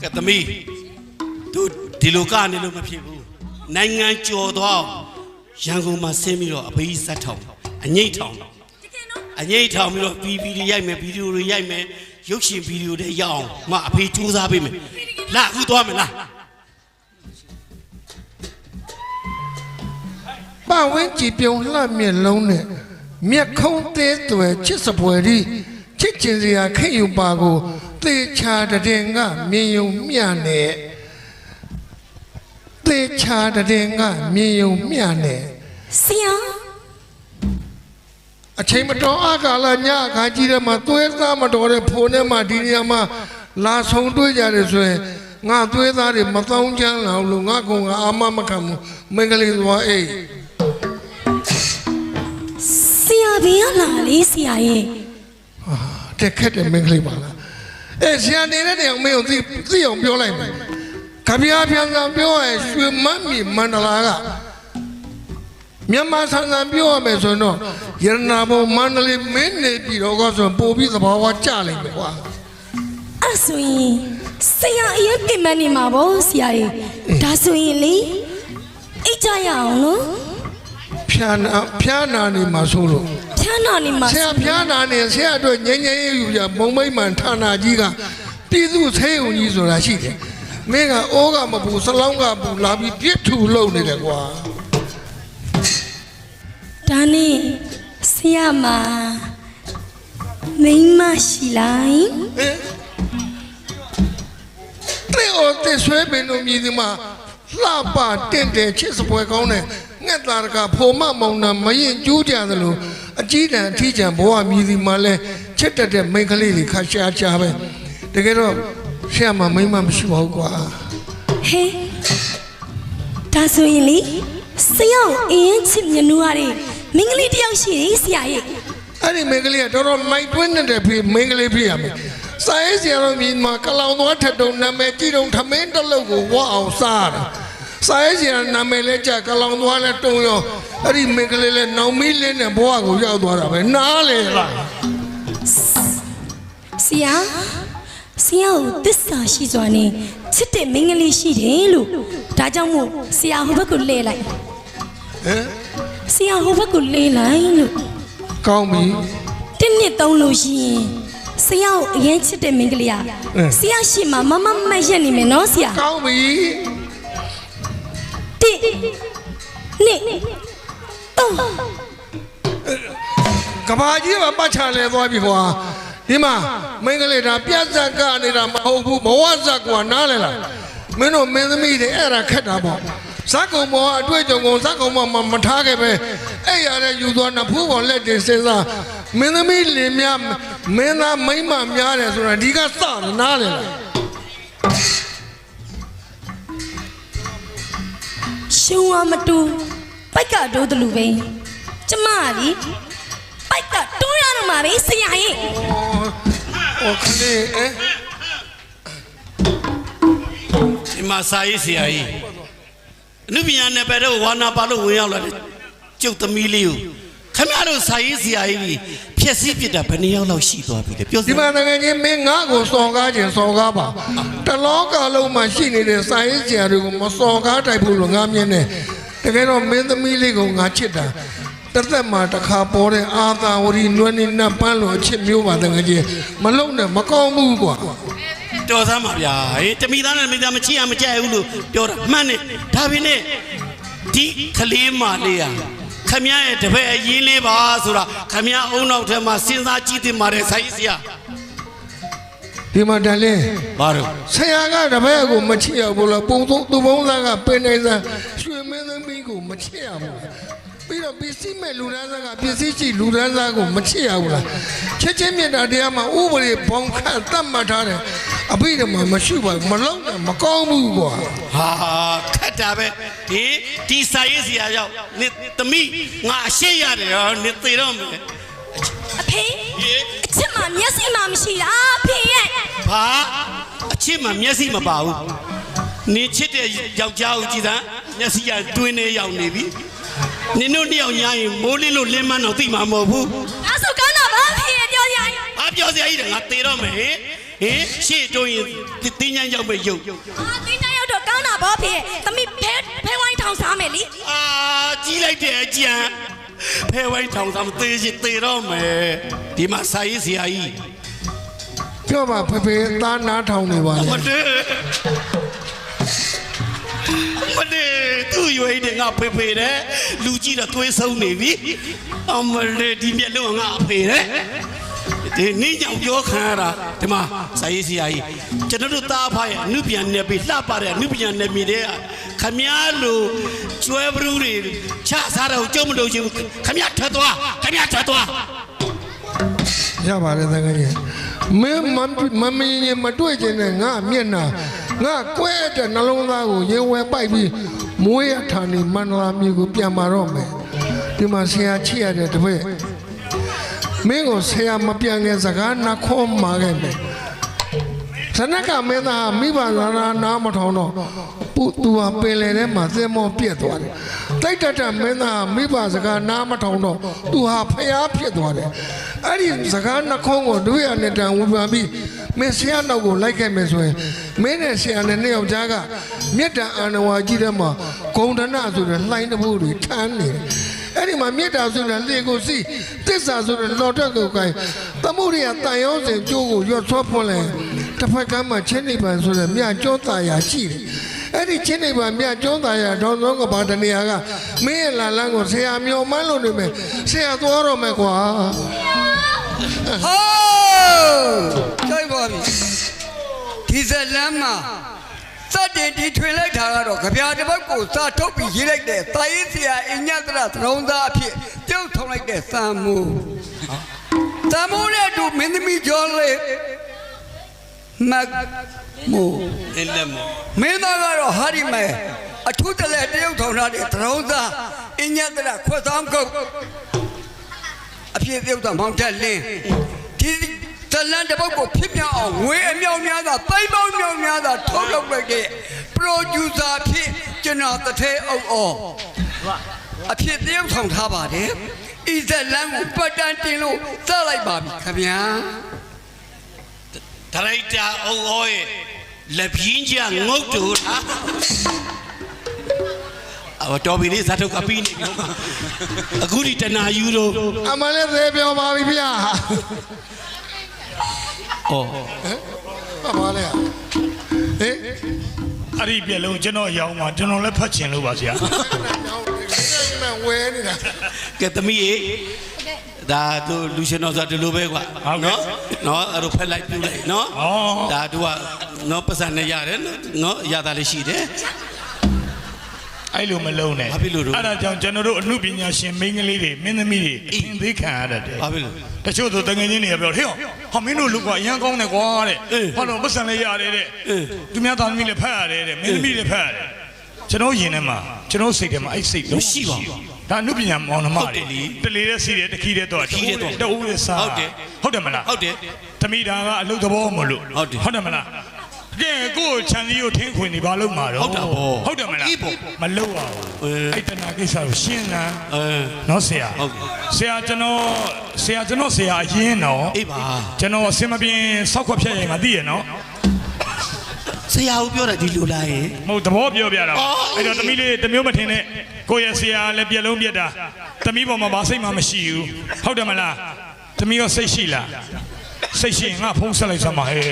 ကဲသမီးသူဒီလိုကနေလို့မဖြစ်ဘူးနိုင်ငံကျော်သွားအောင်ရန်ကုန်မှာဆင်းပြီးတော့အဘေးဇက်ထောင်အငိတ်ထောင်အငိတ်ထောင်ပြီးတော့ဗီဒီယိုရိုက်မယ်ဗီဒီယိုတွေရိုက်မယ်ရုပ်ရှင်ဗီဒီယိုတွေရအောင်မအဖေစူးစမ်းပေးမယ်လာအခုသွားမယ်လားပဝင်းကြည်ပြုံလှမျက်လုံးနဲ့မျက်ခုံးသေးသွယ်ချစ်စပွဲဒီချစ်ချင်စရာခင့်ယူပါကို သေချာတဲ့ကမြင်ယုံမျှနဲ့သေချာတဲ့ကမြင်ယုံမျှနဲ့ဆရာအချိန်မတော်အခါလာညအခါကြီးတဲ့မှာသွေးသားမတော်တဲ့ဖိုးနဲ့မှဒီနေရာမှာလာဆုံတွေ့ကြတယ်ဆိုရင်ငါသွေးသားတွေမတောင်းချမ်းလောက်လို့ငါကောင်ကအာမမခံဘူးမင်္ဂလိသွားအိတ်ဆရာဘယ်ကလာလဲဆရာရဲ့တက်ခက်တယ်မင်္ဂလိပါလား အဲဆရာနေတဲ့နေအောင်မင်းကိုသိသိအောင်ပြောလိုက်မယ်ခပြားပြန်ပြန်ပြောရရွှေမတ်မီမန္တလာကမြန်မာဆန်ဆန်ပြောရမယ်ဆိုတော့ရတနာဘုံမန္တလေးမင်းနေပြီးတော့ကဆိုရင်ပို့ပြီးသဘာဝကြလိမ့်မယ်ကွာအဲ့ဆိုရင်ဆရာအရင်ပြင်မနေမှာပေါ့ဆရာရဲ့ဒါဆိုရင်လေအိတ်ကြရအောင်နော်ဖြာနာဖြာနာနေမှာဆိုလို့ ဖြာနာနေမှာဆရာဖြာနာနေဆရာအတွက်ငြိမ်းငြိမ်းရေးယူကြမုံမိတ်မှန်ဌာနကြီးကပြည်သူဆေးုံကြီးဆိုတာရှိတယ်မင်းကအိုးကမပူစလောင်းကပူလာပြီးပြစ်ထူလုံနေတယ်ကွာဒါနဲ့ဆရာမမိန်းမရှိလိုက်ဟင်တဲ့အော်တဲ့ဆွဲပင်တို့မြည်ဒီမှာလှပတင့်တယ်ချစ်စပွဲကောင်းတဲ့ငှက်သားတကဖိုမမောင်နှံမရင်ကျူးကြသလို အကြီးတန်းအထီးကျန်ဘဝမြည်ဒီမှာလဲချစ်တတ်တဲ့မိန်းကလေးတွေခါရှားရှားပဲတကယ်တော့ဆရာမမိန်းမမရှိပါဘူးကွာဟဲဒါဆိုရင်လေဆရာကိုအရင်ချစ်မြနူရတဲ့မင်္ဂလိတယောက်ရှိတယ်ဆရာရဲ့အဲ့ဒီမိန်းကလေးကတော်တော်မိုက်တွင်းနေတဲ့ဖေမိန်းကလေးဖြစ်ရမယ်စာရေးဆရာတော်မြည်မှာကလောင်သွားထက်တုံနာမည်ကြည့်တုံထမင်းတစ်လုံးကိုဝတ်အောင်စားတာ စာရေးဆရာနာမည်လဲကြကလောင်သွားလဲတုံရောအဲ့ဒီမိန်းကလေးလဲနောင်မီးလင်းတဲ့ဘဝကိုရောက်သွားတာပဲနားလေလားဆရာဆရာကိုတစ္ဆာရှိစွာနဲ့ချစ်တဲ့မင်္ဂလိရှိတယ်လို့ဒါကြောင့်မို့ဆရာဟိုဘက်ကိုလဲလိုက်ဟမ်ဆရာဟိုဘက်ကိုလဲလိုက်လို့ကောင်းပြီတစ်နှစ်သုံးလို့ရှိရင်ဆရာကိုအရင်ချစ်တဲ့မင်္ဂလိကဆရာရှိမှမမမတ်ရက်နေမယ်နော်ဆရာကောင်းပြီ တစ်နှစ်သုံးကဘာကြီးကပတ်ချလဲသွားပြီကွာဒီမှာမိန်းကလေးဒါပြတ်ဇက်ကနေမဟုတ်ဘူးဘဝဇက်ကွာနားလေလားမင်းတို့မင်းသမီးတွေအဲ့ဒါခက်တာပေါ့ဇက်ကုံပေါ်အတွေ့အကြုံကိုဇက်ကုံပေါ်မှာမထားခဲ့ပဲအဲ့ရတဲ့ယူသွားနဖူးပေါ်လက်တွေစဉ်းစားမင်းသမီးလင်များမင်းသားမိန်းမများတယ်ဆိုတာဒီကစတယ်နားလေလား ရှုံးဝမတူပိုက်ကတိုးတယ်လို့ပဲကျမကလေပိုက်ကတိုးရတော့မှာပဲဆရာရဲ့ โอเคเอ๊ะ ဒီမှာစာရေးဆရာကြီးအနုပညာနယ်ပယ်တော့ဝါနာပါလို့ဝင်ရောက်လာတဲ့ကျုပ်သမီးလေးကို ခင်ဗျားတို့စာရေးဆရာကြီးဖြည့်ဆည်းပြစ်တာဘယ်နှစ်ယောက်လောက်ရှိသွားပြီလဲပြောစဒီမ်းမှာတကယ်ချင်းမင်းငါ့ကိုစော်ကားခြင်းစော်ကားပါတလောကလုံးမှာရှိနေတဲ့စာရေးဆရာတွေကိုမစော်ကားတိုက်ဘူးလို့ငါမြင်တယ်တကယ်တော့မင်းသမီးလေးကိုငါချစ်တာတစ်သက်မှာတစ်ခါပေါ်တဲ့အာသာဝရီနွမ်းနေနတ်ပန်းလို့အချစ်မျိုးပါတကယ်ချင်းမလုံးနဲ့မကောင်းဘူးကွာတော်စမ်းပါဗျာဟေးတမိသားနဲ့မိသားမချစ်ရမကြိုက်ဘူးလို့ပြောတာမှန်တယ်ဒါပေမဲ့ဒီကလေးမလေးอ่ะ ခမရရဲ့တပည့်အရင်လေးပါဆိုတာခမရအုံနောက်ထဲမှာစဉ်းစားကြည့်တင်ပါတယ်စာရေးဆရာဒီမှာတန်လင်းဘာလို့ဆရာကတပည့်ကိုမချစ်ရဘူးလားပုံသုံးသူပုံးသားကပင်နေစမ်းရွှေမင်းသမီးကိုမချစ်ရဘူးလားပြီးတော့ပစ္စည်းမဲ့လူဒန်းစားကပစ္စည်းရှိလူဒန်းစားကိုမချစ်ရဘူးလားချက်ချင်းမြတ်တာတရားမှာဥပဒေဘောင်ခတ်တတ်မှတ်ထားတယ် အဘိဓမ္မာမရှိပါဘူးမလုံးနဲ့မကောင်းဘူးကွာဟာခတ်တာပဲဒီဒီစာရေးဆရာရောက်နေသမီးငါအရှိရတယ်ရောနေသေးတော့မယ်အဖေအချစ်မှမျက်စိမှမရှိတာအဖေရဲ့ဘာအချစ်မှမျက်စိမပါဘူးနေချစ်တဲ့ယောက်ျားကိုကြည်စမ်းမျက်စိကတွင်းနေရောက်နေပြီနင်တို့နှစ်ယောက်ညာရင်မိုးလင်းလို့လင်းမန်းတော့သိမှာမဟုတ်ဘူးဒါဆိုကောင်းတာပါအဖေရဲ့ပြောရရင်။ဘာပြောစရာကြီးလဲငါသေတော့မယ် ဟင်။ဟင်ရှေ့တွင်းရင်တင်တင်းချမ်းရောက်မဲ့ရုပ်အာတင်းတိုင်းရောက်တော့ကောင်းတာဗောဖေသမီးဖဲဖဲဝိုင်းထောင်စားမယ်လीအာကြီးလိုက်တဲ့အကြံဖဲဝိုင်းထောင်ဆောင်သေးရှိသေးတော့မယ်ဒီမှာစာရေးဆရာကြီးပြောပါဖေဖေသားနားထောင်နေပါလေမတည်းမတည်းသူ့ရွေးတဲ့ငါဖေဖေတဲ့လူကြီးတော့သွေးဆုံးနေပြီအမလေးဒီမျက်လုံးကငါအဖေတဲ့ ဒီနင်းကြောင်ပြောခံရတာဒီမှာစာရေးဆရာကြီးကျွန်တော်တို့သားအဖရဲ့အနုပြန်နယ်ပြီးလှပတဲ့အနုပြန်နယ်မြေတဲ့ခမည်းလိုကျွဲဘရူးတွေချစားတော့ကြုံမလို့ချင်းခမည်းထွက်သွားခမည်းထွက်သွားရပါတယ်တကယ်ကြီးမင်းမမမင်းရင်မတွေ့ခြင်းနဲ့ငါမျက်နှာငါကွဲတဲ့နှလုံးသားကိုရင်ဝဲပိုက်ပြီးမွေးရထာနေမန္တလာမြို့ကိုပြန်มาတော့မယ်ဒီမှာဆရာချစ်ရတဲ့တပည့် မင်းကိုဆရာမပြန်ခင်စကားနှခေါ်မှာခဲ့မယ်ဇနကမင်းသားမိဘသာနာနာမထောင်တော့ပုသူဟာပင်လယ်ထဲမှာသင်မောပြက်သွားတယ်တိုက်တတ်တဲ့မင်းသားမိဘစကားနာမထောင်တော့သူဟာဖျားဖြစ်သွားတယ်အဲ့ဒီစကားနှခုံးကိုတို့ရနဲ့တန်ဝူပန်ပြီးမင်းဆရာနောက်ကိုလိုက်ခဲ့မယ်ဆိုရင်မင်းနဲ့ဆရာနဲ့နှစ်ယောက်ကြားကမေတ္တာအာနဝါကြီးတဲ့မှာဂုံဒနာဆိုတဲ့လှိုင်းတပုတ်တွေထမ်းနေတယ် အဲ့ဒီမှာမေတ္တာဆိုတဲ့လေကိုစီတစ္ဆာဆိုတဲ့လော်တက်ကိုကိုင်သမုဒိယတန်ရောစင်ကျိုးကိုရွတ်ဆွတ်ဖွင့်လဲတစ်ဖက်ကမ်းမှာချင်းနိဗ္ဗာန်ဆိုတဲ့မြတ်ကျောသားရာရှိတယ်အဲ့ဒီချင်းနိဗ္ဗာန်မြတ်ကျောသားရာဒေါင်းသောကဘာတနေရာကမင်းရဲ့လာလန်းကိုဆရာမျောမှန်းလို့နေမယ်ဆရာသွားတော့မယ်ကွာဟိုးတိုက်ပါပြီဒီဇလမ်းမှာ စတင်တီထွင်လိုက်တာကတော့ကြပြတစ်ပတ်ကိုစာထုတ်ပြီးရေးလိုက်တဲ့တာရေးဆရာအညတရသရုံးသားအဖြစ်ပြုတ်ထုံလိုက်တဲ့သံမူသံမူနဲ့အတူမင်းသမီးကျော်လေးမတ်မူအဲ့လက်မမင်းသားကတော့ဟာဒီမဲအထုတလဲတရုတ်ထောင်ထားတဲ့သရုံးသားအညတရခွတ်ဆောင်ကုတ်အဖြစ်ပြုတ်တာမောင်တက်လင်းဒီဇ လန်တစ်ပုတ်ကိုဖြစ်ပြအောင်ငွေအမြောက်များသာပိုင်ပေါင်းမြောက်များသာထုတ်လုပ်လိုက်တဲ့ပရိုဂျူဆာဖြစ်ကျွန်တော်တထဲအုပ်အော်အဖြစ်တရုတ်ထောင်ထားပါတယ်ဤဇလန်ကိုပတ်တန်းတင်လို့စလိုက်ပါပြီခင်ဗျာဒရိုက်တာအုံအောရဲ့လက်ပြင်းကြငုတ်တူတာအတော်ပြီလေဇာတုကပြီးနေပြီအခုဒီတနာယူတော့အမလည်းသေပြောပါပြီဗျာ ဩအမလည်းဟေးအဲ့ဒီပြက်လုံးကျွန်တော်ရောင်းမှာကျွန်တော်လည်းဖတ်ချင်လို့ပါဆရာမဝဲနေတာကဲသမီးရေဒါတို့လူရှင်တော်ဆိုဒီလိုပဲကွာနော်နော်အဲ့လိုဖက်လိုက်ပြလိုက်နော်ဒါတို့ကနော်ပတ်စံနဲ့ရတယ်နော်ရတာလေးရှိတယ် အဲ့လိုမလုံးနဲ့ဘာဖြစ်လို့လဲအဲ့ဒါကြောင့်ကျွန်တော်တို့အမှုပညာရှင်မိန်းကလေးတွေမင်းသမီးတွေအင်းသေးခံရတတ်တယ်ဘာဖြစ်လို့တချို့ဆိုတငယ်ချင်းတွေကပြောဟေ့ဟောမင်းတို့လူကအရန်ကောင်းတယ်ကွာတဲ့အေးဟောတော့ပတ်စံလေးရတယ်တဲ့အေးသူများသားသမီးလည်းဖတ်ရတယ်တဲ့မင်းသမီးလည်းဖတ်ရတယ်ကျွန်တော်ယင်ထဲမှာကျွန်တော်စိတ်ထဲမှာအဲ့စိတ်လုံးမရှိပါဘူးဒါအမှုပညာမောင်နှမဟုတ်တယ်တွေလေတလေတဲ့စီတယ်တခီတဲ့တော့တခီးတဲ့တော့တအူးတဲ့စားဟုတ်တယ်ဟုတ်တယ်မလားဟုတ်တယ်သမီးဒါကအလုတ်သဘောမလို့ဟုတ်တယ်ဟုတ်တယ်မလား ကဲကိုယ်ချန်စီကိုထင်းခွင်နေပါလို့မှာတော့ဟုတ်တာပေါ့ဟုတ်တယ်မလားအေးပေါ့မလို့ပါဘူးအေးအဲ့တနာကိစ္စကိုရှင်းလန်းအဲနော်ဆရာဟုတ်ကဲ့ဆရာကျွန်တော်ဆရာကျွန်တော်ဆရာအရင်တော့အေးပါကျွန်တော်အစင်မပြင်းစောက်ခွက်ဖြတ်ရင်မသိရနော်ဆရာဦးပြောတာဒီလိုလားယင်မဟုတ်သဘောပြောပြတာအော်အဲ့တော့သမီးလေးတစ်မျိုးမထင်နဲ့ကိုယ့်ရဲ့ဆရာလည်းပြက်လုံးပြက်တာသမီးပေါ်မှာဘာစိတ်မှမရှိဘူးဟုတ်တယ်မလားသမီးရောစိတ်ရှိလားစိတ်ရှိရင်ငါဖုံးဆက်လိုက်စမ်းပါဟဲ့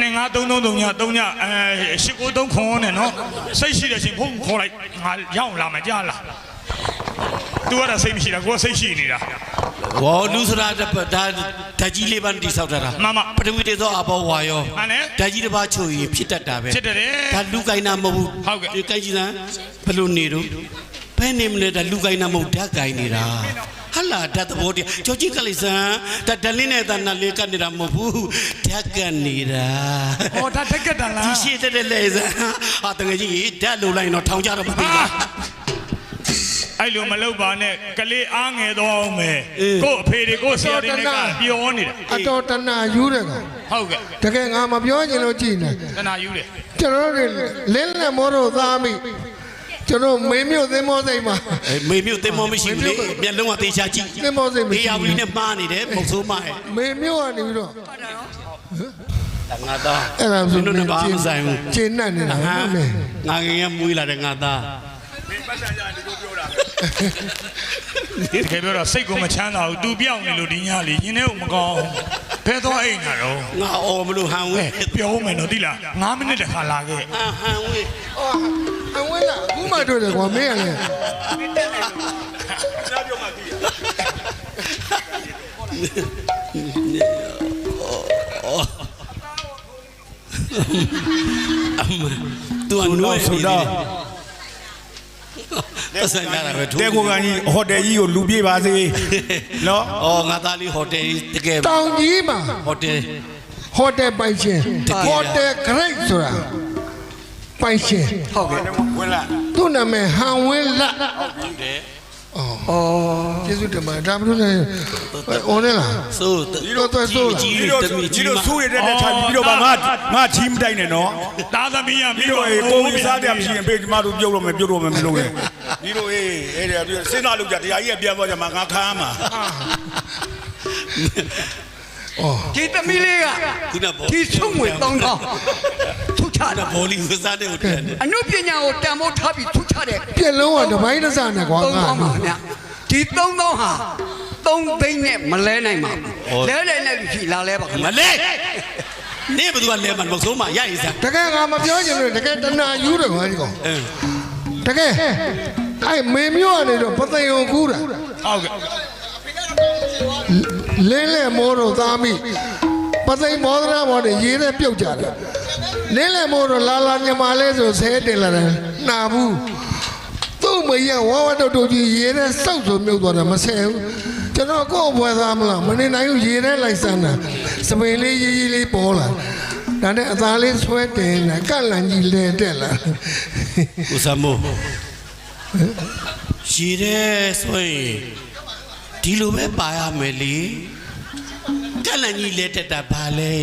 နှစ်ငါသုံးသုံးသုံးညသုံးညအဲရှစ်ကိုသုံးခွန်နဲ့နော်စိတ်ရှိတဲ့ချင်းဖုန်းခေါ်လိုက်ငါရောက်လာမယ်ကြားလား तू ကတော့စိတ်မရှိတာကိုကစိတ်ရှိနေတာဝေါ်လူစရာဒါဓာကြီးလေးပါတိဆောက်တာမမပထဝီတေသောအဘောဝါယောမှန်တယ်ဓာကြီးတစ်ပါးချုပ်ရင်ဖြစ်တတ်တာပဲဖြစ်တယ်တဲ့ဒါလူကိုင်းတာမဟုတ်ဘူးဟုတ်ကဲ့ဒီကိုင်းကြည့်စမ်းဘယ်လိုနေတော့ဘယ်နေမလဲဒါလူကိုင်းတာမဟုတ်ဓာတ်ကိုင်းနေတာ ဟလာဓာတ်သဘောတရားကြောကြီးကလေးစမ်းဒါဒလင်းနဲ့တဏ္ဍလေးကနေတာမဟုတ်ဘူးဓာတ်ကနေတာဟောဒါတက်ကက်တန်လားဒီရှိတဲ့တဲ့လေစမ်းဟာတကယ်ကြီးဓာတ်လိုလိုက်တော့ထောင်ကြတော့မသိဘူးအဲ့လိုမလုပ်ပါနဲ့ကလေးအားငယ်တော့မယ်အေးကို့အဖေတွေကို့ဆရာတွေနဲ့ကပြောနေတာအတော်တနာယူတယ်ကောင်ဟုတ်ကဲ့တကယ်ငါမပြောချင်လို့ကြည်နေတနာယူတယ်ကျွန်တော်တို့တွေလင်းလက်မောတော့သားမိ ကျကျွန်တော်မင်းမျိုးသင်းမောစိတ်မှာအေးမေမျိုးတင်မောမရှိဘူးလေမျက်လုံးကတေချာကြည့်သင်းမောစိတ်မရှိတေးရဘူးလေးနဲ့မှားနေတယ်မဟုတ်ဆိုးမရဲ့မင်းမျိုးကနေပြီးတော့ငါသားအဲ့ဒါဆိုမင်းတို့နဲ့ဘာမှမဆိုင်ဘူးကျင်းနဲ့နေတာဟဟုတ်မ်မယ်ငါငယ်ငယ်မွေးလာတဲ့ငါသားတကယ်ပြောတော့ စိတ်ကိုမချမ်းသာဘူးသူပြောင်းနေလို့ဒီညလေးရင်းနေဦးမကောင်းဖဲတော့အိမ်နာတော့ငါအော်မလို့ဟန်ဝဲပြောမယ်နော်တိလား9မိနစ်တခါလာခဲ့ဟန်ဟန်ဝဲအော်အဝဲလာအခုမှတွေ့တယ်ကွာမင်းကလည်းသူကနွေးဆိုတော့ ပတ်စံကြတာပဲထိုးတဲကိုကန်ကြီးဟိုတယ်ကြီးကိုလူပြေးပါစေနော်အော်ငါသားလေးဟိုတယ်တကယ်တောင်ကြီးမှာဟိုတယ်ဟိုတယ်ပိုင်ရှင်ဟိုတယ်ဂရိတ်ဆိုတာပိုင်ရှင်ဟုတ်ကဲ့ဝင်လာသူ့နာမည်ဟန်ဝင်းလတ်ဟုတ်တ ယ်ကျေးဇူးတင်ပါတယ်ဒါမလို့လဲဟိုလဲလားဆိုဒီတော့သွားဆိုးလားကြီးဒီတလိုမီဒီကြီးလိုမဆူရတဲ့တဲ့ချာပြီးတော့ငါငါချီးမတိုက်နဲ့နော်သားသမီးရပြီးပြီးတော့တော့အေးကိုကြီးစားတယ်မရှိရင်ပေးကျမတို့ပြုတ်လို့မယ်ပြုတ်လို့မယ်မလုပ်နဲ့ဒီလိုအေးအဲ့ဒါပြီးစဉ်းစားလို့ကြတရားကြီးကပြန်သွားကြမှာငါခါမှာဒီသမီးလေးကခုနဘောဒီဆုံးဝင်တောင်းတောင်းထုတ် ချအဲ့တာဒါဘောလီဝစားတဲ့ဟိုတယ်အနုပညာကိုတန်ဖိုးထားပြီးထုတ်ချတဲ့ပြက်လုံးကတပိုင်းတစ်စနဲ့ကွာသုံးငါသောင်းပါဗျာဒီသုံးသောင်းဟာသုံးသိန်းနဲ့မလဲနိုင်ပါဘူးလဲလဲနဲ့လူရှိလာလဲပါခင်မဗျာလဲနေဘသူကလဲမှာမဟုတ်ဆိုးမရရင်စားတကယ်ငါမပြောချင်လို့တကယ်တနာယူတယ်ကွာဒီကောင်အင်းတကယ်အဲ့မေမျိုးကနေတော့ပသိယုံကူးတာဟုတ်ကဲ့လင်းလဲမိုးတော့သားမိပသိမ်မောဒနာဘောနဲ့ရေးတဲ့ပြုတ်ကြတယ် လင်းလဲမိုးတော့လာလာညမလဲဆိုဆဲတင်လာတယ်နာဘူးသူ့မရဝါဝတုတ်တုတ်ကြီးရေးတဲ့စောက်ဆိုမြုပ်သွားတယ်မဆဲဘူးကျွန်တော်ကိုယ့်ဘွယ်သားမလားမနေနိုင်ဘူးရေးတဲ့လိုက်စမ်းတာစပင်လေးရေးရေးလေးပေါ်လာဒါနဲ့အသားလေးဆွဲတင်တယ်ကန့်လန့်ကြီးလဲတက်လာဦးစမိုးရှိတယ်ဆိုရင်ဒီလိုပဲပါရမယ်လေကလန်ကြီးလက်တက်တာဘာလဲ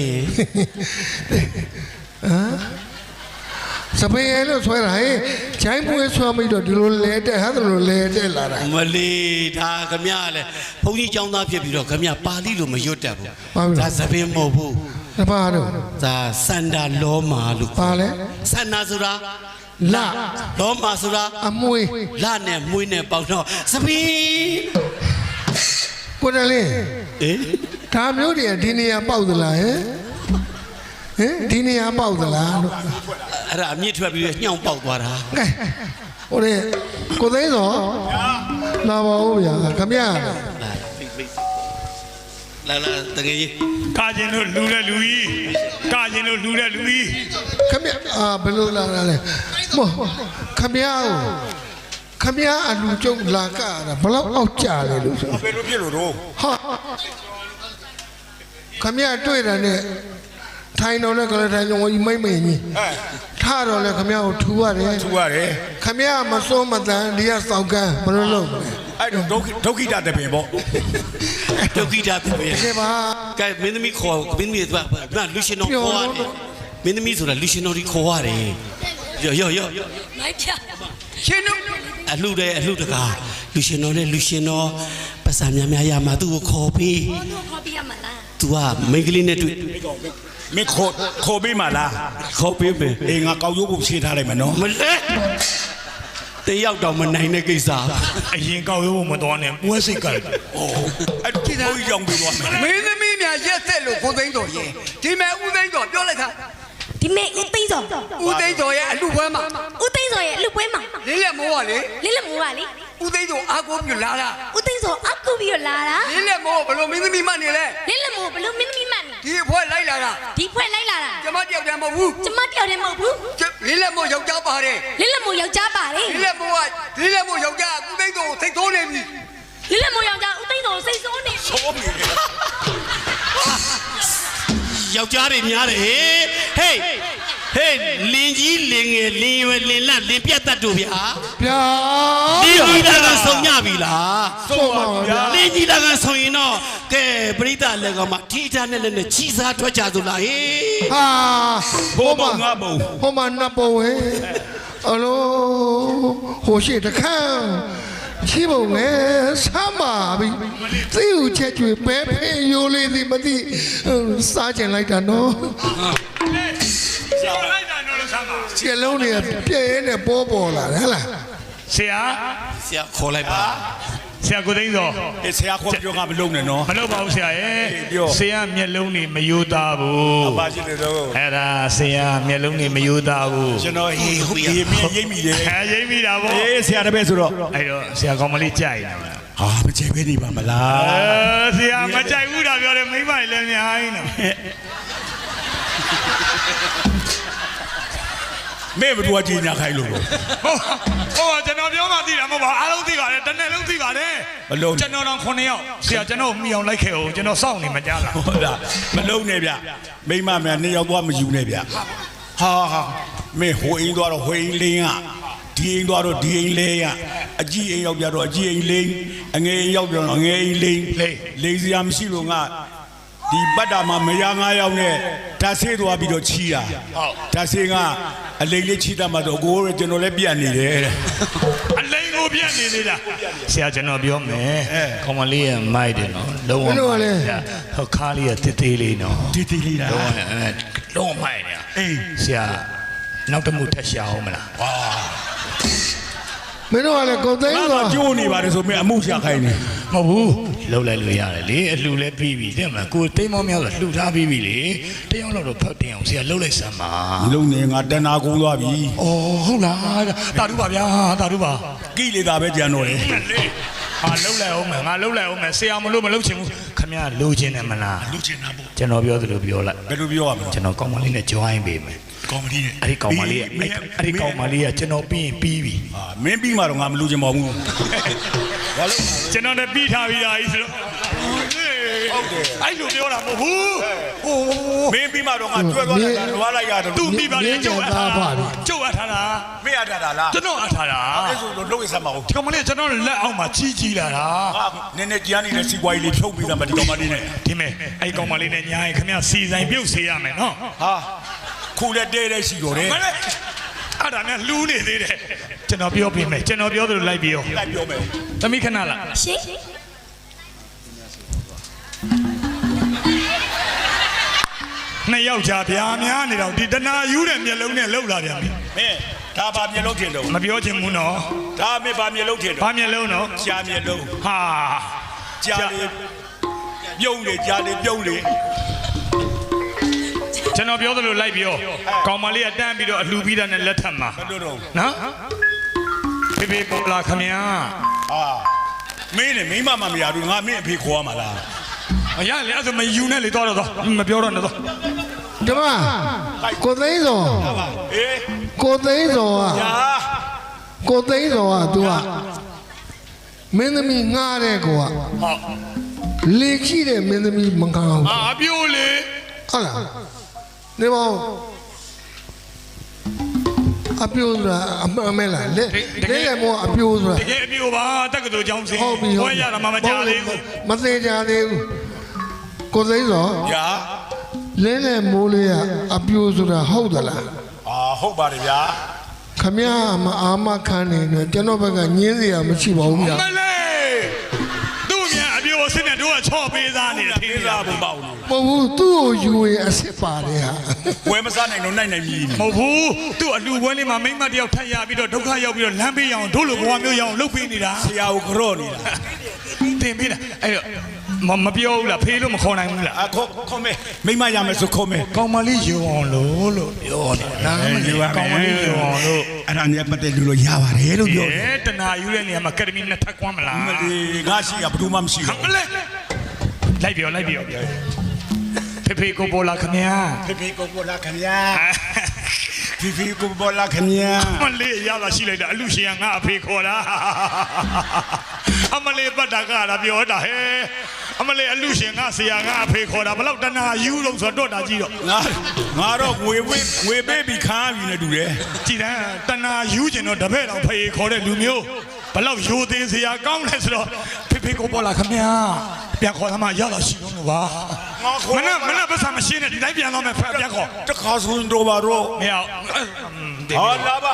စပင်ရဲလို့ဆွဲတာဟဲ့ဂျိုင်းပွေးဆွဲမိတော့ဒီလိုလဲတက်ဟာတယ်လို့လဲတက်လာတာမလီဒါခမရလဲဘုန်းကြီးចောင်းသားဖြစ်ပြီးတော့ခမရပါဠိလိုမရွတ်တတ်ဘူးပါဘူးလားဒါသပင်မဟုတ်ဘူးတပါတော့ဒါစန္ဒာလောမာလို့ပါလဲစန္ဒာဆိုတာလလောမာဆိုတာအမွေလနဲ့မွေးနဲ့ပေါက်တော့သပင်ကိုတလင်းအေးဒါမျိုးတွေကဒီနေရာပေါက်သလားဟဲ့ ဟင်ဒီနေရာပေါက်သလားလို့အဲ့ဒါအမြင့်ထွက်ပြီးတော့ညှောင်းပေါက်သွားတာကဲဟိုလေကိုသိန်းစောလာပါဦးဗျာခမရလာဖိတ်ဖိတ်လာလာတကယ်ကြီးကာကျင်လို့လူတဲ့လူကြီးကာကျင်လို့လူတဲ့လူကြီးခမရအာဘယ်လိုလာတာလဲမောခမရကိုခမရအလူကျုပ်လာကတာဘလောက်အောက်ကြလဲလို့ဆိုဘယ်လိုဖြစ်လို့တော့ဟာခမရတွေ့တာနဲ့ ထိုင်တော်နဲ့ကလေးထိုင်တော်ကြီးမိမ့်မိန်ကြီးအဲထတော့လဲခမရကိုထူရတယ်သူရတယ်ခမရမစိုးမတန်ဒီကစောက်ကန်းဘယ်လိုလုပ်မလဲအဲ့တော့ဒုက္ခဒုက္ခိတတပင်ပေါ့ဒုက္ခိတာပြည့်တကယ်ပါကဲမင်းသမီးခေါ်မင်းသမီးကဘာလူရှင်တော်ခေါ်ရတယ်မင်းသမီးဆိုတာလူရှင်တော်ကြီးခေါ်ရတယ်ရောရောရောမိုက်ဖြာရှင်တို့အလှတယ်အလှတကာလူရှင်တော်နဲ့လူရှင်တော်ပတ်စံများများရမှာသူ့ကိုခေါ်ပြီးတို့ခေါ်ပြရမလား तू ကမိန်းကလေးနဲ့တွေ့ မင်းခေါ်ခေါ်ပေးမလားခေါ်ပြီးမယ်အေးငါကောက်ရုပ်ကိုဖြေထားလိုက်မယ်နော်မလဲတယောက်တော့မနိုင်တဲ့ကိစ္စအရင်ကောက်ရိုးဖို့မတော်နဲ့ပွဲစိတ်ကလည်းအဲ့တော့ဘုန်းကြီးကြောင့်ပေးသွားမယ်မင်းသမီးများရက်သက်လို့ကိုသိန်းတော်ရဲ့ဒီမဲ့ဦးသိန်းတော်ပြောလိုက်တာဒီမဲ့ဦးသိန်းစောဦးသိန်းတော်ရဲ့အလူပွဲမှာဦးသိန်းစောရဲ့လူပွဲမှာလေးလက်မိုးကလေလေးလက်မိုးကလေဦးသိန်းတော်အားကိုးပြလာတာဦးသိန်းစောအကူပြီးတော့လာတာလေးလက်မိုးဘယ်လိုမင်းသမီးမှနေလဲလေးလက်မိုးဘလို့မင်းသမီးမှန်နေ ဒီအဖွဲလိုက်လာတာဒီဖွဲ့လိုက်လာတာကျမတယောက်တည်းမဟုတ်ဘူးကျမတယောက်တည်းမဟုတ်ဘူးလေးလက်မိုးယောက်ျားပါတယ်လေးလက်မိုးယောက်ျားပါလေလေးလက်မိုးကလေးလက်မိုးယောက်ျားကဦးသိန်းတော်ကိုသိထိုးနေပြီလေးလက်မိုးယောက်ျားဦးသိန်းစောကိုစိတ်ဆိုးနေယောက်ျားတွေများတယ်ဟေးဟေး ဟေးလင်ကြီးလင်ငယ်လင်ရွယ်လင်လတ်လင်ပြတ်တတ်တို့ဗျာဗျာလင်ကြီးတာကဆုံညပြီလားဆုံးပါဗျာလင်းကြီးလာကဆိုရင်တော့ကဲပရိသတ်လည်းကောင်မထီထားနဲ့လည်းနဲ့ချီစားထွက်ကြဆိုလားဟေးဟာဘိုးဘုံငါဘုံဟိုမှာနှစ်ပုံဟဲ့အလိုဟိုရှိတခန်းချီးပုံငယ်ဆမ်းပါပြီသိဦးချက်ကျွေပဲဖေးယိုလေးသည်မသိစားကျင်လိုက်တာနော် ပြောလိုက်တာနော်လို့ဆမ်းပါခြေလုံးတွေကပြည့်ရဲနဲ့ပေါ်ပေါ်လာတယ်ဟဲ့လားဆရာဆရာခေါ်လိုက်ပါဆရာကိုသိန်းစောအေးဆရာခေါ်ပြောကမလုံးနဲ့နော်မလုပ်ပါဘူးဆရာရဲ့ပြောဆရာမျက်လုံးနေမယိုးသားဘူးဘာရှိလဲတော့အဲ့ဒါဆရာမျက်လုံးနေမယိုးသားဘူးကျွန်တော်ဟေးဟိုဒီမင်းရိပ်မိတယ်အဲရိပ်မိတာဗောအေးဆရာတပည့်ဆိုတော့အဲ့တော့ဆရာကောင်းမလေးကြိုက်တယ်ဟာမချေပဲနေပါမလားအဲဆရာမကြိုက်ဘူးတာပြောတယ်မိမကြီးလည်းအများကြီးနော် မဲဘသူကကြီးညာခိုင်းလို့ဟုတ်ဟုတ်ကျွန်တော်ပြောမှသိတာမဟုတ်ပါဘူးအားလုံးသိပါတယ်တစ်နေ့လုံးသိပါတယ်မလုံးကျွန်တော်တော့9ယောက်ဆရာကျွန်တော်မှီအောင်လိုက်ခဲ့အောင်ကျွန်တော်စောင့်နေမကြလားဟုတ်လားမလုံးနဲ့ဗျမိမများနှစ်ယောက်သွားမယူနဲ့ဗျဟာဟာမဲဟိုအိမ်သွားတော့ဟိုအိမ်လင်းကဒီအိမ်သွားတော့ဒီအိမ်လဲရအကြီးအိမ်ရောက်ကြတော့အကြီးအိမ်လိန်အငယ်အိမ်ရောက်ကြတော့အငယ်အိမ်လိန်လိန်စရာမရှိလို့ငါ ဒီပတ်တာမှာမရငါးယောက်နဲ့ဓာတ်ဆေးသွားပြီးတော့ချီတာဓာတ်ဆေးကအလိန်လေးချီတတ်မှတော့ကိုယ်ကကျွန်တော်လည်းပြတ်နေတယ်တဲ့အလိန်ကိုပြတ်နေသေးတာဆရာကျွန်တော်ပြောမယ်ကောင်းမလေးရဲ့မိုက်တယ်နော်လုံးဝဟုတ်ခါလေးရဲ့တေးသေးလေးနော်တီတီလေးလားလုံးဝအဲလုံးဝမိုက်နေအေးဆရာနောက်တစ်မှုထက်ရှာအောင်မလား မင်းတို့ကလည်းကိုသိန်းငါဆိုကကြိုးနေပါတယ်ဆိုမြအမှုရှာခိုင်းနေမဟုတ်ဘူးလှုပ်လိုက်လို့ရတယ်လေအလှူလည်းပြီးပြီတဲ့မလားကိုတိမ်မောများဆိုလှူထားပြီးပြီလေတယောက်တော့ဖတ်တင်အောင်ဆရာလှုပ်လိုက်စမ်းပါလုံးနေငါတဏှာကုန်းသွားပြီ။အော်ဟုတ်လား။တာတို့ပါဗျာ။တာတို့ပါကိလေသာပဲကြံတော့တယ်။လေဟာလှုပ်လိုက်အောင်မယ်။ငါလှုပ်လိုက်အောင်မယ်။ဆရာမလို့မလှုပ်ချင်ဘူး။ခ မရလှုပ်ချင်တယ်မလားလူချင်တာပေါ့။ကျွန်တော်ပြောသလိုပြောလိုက်ဘယ်လိုပြောရမလဲ။ကျွန်တော်ကောင်းမလေးနဲ့ join ပေးမယ်ကောင်းမလေးနဲ့။အဲ့ဒီကောင်းမလေးကအဲ့အဲ့ဒီကောင်းမလေးကကျွန်တော်ပြီးရင်ပြီးပြီအာမင်းပြီးမှတော့ငါမလူချင်ပါဘူးဘာလို့။ကျွန်တော်လည်းပြီးထားပြီးသားကြီးဆိုတော့ ဟုတ်တယ်။အဲ့လိုပြောတာမဟုတ်ဘူး။ဟိုမင်းပြီးမှတော့ငါကျွဲသွားတာလားလွားလိုက်ရတယ်သူပြီးပါလေကျုပ်အပ်ထားတာ။ကျုပ်အပ်ထားတာမင်းရတာလား။ကျွန်တော်အပ်ထားတာအဲ့ဆိုတော့လုံးရစမ်းပါဦး။ဒီကောင်မလေးကျွန်တော်လက်အောက်မှာကြီးကြီးလာတာဟာနည်းနည်းကြမ်းနေတဲ့စီပွားရေးလေးဖြုတ်ပြီးသားမဒီကောင်မလေးနဲ့ဒီမဲ့အဲ့ဒီကောင်မလေးနဲ့ညာရင်ခမရစီဆိုင်ပြုတ်စေရမယ်နော်ဟာခုလည်းတဲတဲ့ရှိတော့တယ်မလေးအဲ့ဒါနဲ့လူးနေသေးတယ်ကျွန်တော်ပြောပြမယ်ကျွန်တော်ပြောသလိုလိုက်ပြီးရောလိုက်ပြောမယ်သမီးခဏလားရှင် နှစ်ယောက်ကြာဗျာများနေတော့ဒီတနာယူတဲ့မျက်လုံးနဲ့လှုပ်လာပြန်ပြီမင်းဒါပါမျက်လုံးထင်တော့မပြောချင်ဘူးနော်ဒါမင်းပါမျက်လုံးထင်ဘာတော့မျက်လုံးနော်ကြာမျက်လုံးဟာကြာလေပြုံးလေကြာလေပြုံးလေကျွန်တော်ပြောသလိုလိုက်ပြီးရောကောင်မလေးကတန်းပြီးတော့အလှပြီးတာနဲ့လက်ထပ်မှာဘယ်လိုတော့နော်ဖေဖေပေါ်လာခမညာအာမင်းနဲ့မိမမမရဘူးငါမင်းအဖေခေါ်ရမှာလား အရလေအဲ့ဒါမယူနဲ့လေတော့တော့မပြောတော့တော့ဓမ္မကိုသိန်းဆိုအေးကိုသိန်းဆိုကညာကိုသိန်းဆိုက तू ကမင်းသမီးငှားတဲ့ကိုကဟောလေခိတဲ့မင်းသမီးမငှားဘူးအာအပြိုးလေဟုတ်လားနေမောင်အပြိုးဆိုတာအမှန်မဲလားလေလေလေမောအပြိုးဆိုတာတကယ်အပြိုးပါတက္ကသိုလ်ကျောင်းစင်ဟုတ်ပြီဘွဲရတာမှမကြသေးဘူးမသေးကြသေးဘူး ကိုသိန်းဆိုညာလဲလဲမိုးလေးကအပြိုးဆိုတာဟုတ်သလားအာဟုတ်ပါတယ်ဗျာခမရမအာမခံနေတယ်ကျွန်တော်ဘက်ကညင်းစရာမရှိပါဘူးဗျာမလေးသူ့မြန်အပြိုးစင်းနဲ့တို့ကချော့ပေးသားနေတယ်ထင်သေးလားလားဘုံပေါ့လို့မဟုတ်ဘူးသူ့ကိုယူရင်အစ်စ်ပါတယ်ဟာဝဲမစားနိုင်တော့နိုင်နိုင်ပြီမဟုတ်ဘူးသူ့အလူပွဲလေးမှာမိမတယောက်ထပ်ရပြီးတော့ဒုက္ခရောက်ပြီးတော့လမ်းပေးရအောင်တို့လိုဘဝမျိုးရအောင်လုပ်ပေးနေတာဆရာကိုကြော့နေတာတင်ပေးတာအဲ့တော့ မမပြောဘူးလားဖေးလို့မခေါ်နိုင်ဘူးလားအခေါ်ခေါ်မဲမိမရမယ်ဆိုခေါ်မဲကောင်မလေးယူအောင်လို့လို့ပြောနေတာကောင်မလေးယူအောင်လို့အဲ့ဒါနဲ့ပတ်သက်လို့ရပါတယ်လို့ပြောတယ်အဲတနာယူတဲ့နေရာမှာကက်ဒမီနဲ့ထပ်ကွမ်းမလားမလေးငါရှိရဘယ်သူမှမရှိဘူးမလေးလိုက်ပြောလိုက်ပြောဖေဖေကိုပေါ်လာခမညာဖေဖေကိုပေါ်လာခင်ဗျာဖေဖေကိုပေါ်လာခင်ဗျာမလေးရတာရှိလိုက်တာအလူရှင်ကငါအဖေခေါ်တာ အမလေးပတ်တာကတာပြောတာဟဲ့အမလေးအလူရှင်ကဆရာငါအဖေခေါ်တာဘလောက်တနာယူလို့ဆိုတော့တာကြည့်တော့ငါငါတော့ငွေဝေးငွေပေးပြီးခါပြီနဲ့တူတယ်ကြည်တန်းတနာယူကျင်တော့တပည့်တော်ဖေခေါ်တဲ့လူမျိုးဘလောက်ယူသေးစရာကောင်းလဲဆိုတော့ဖေဖေကိုပေါ်လာခမညာပြန်ခေါ်သမားရတာရှိတော့လို့ပါငါခေါ်မနဲ့မနဲ့ပတ်စံမရှိနဲ့ဒီတိုင်းပြန်တော့မယ်ဖက်ပြန်ခေါ်တခါဆိုရင်တော့ပါတော့မရအောင်ဟာလာပါ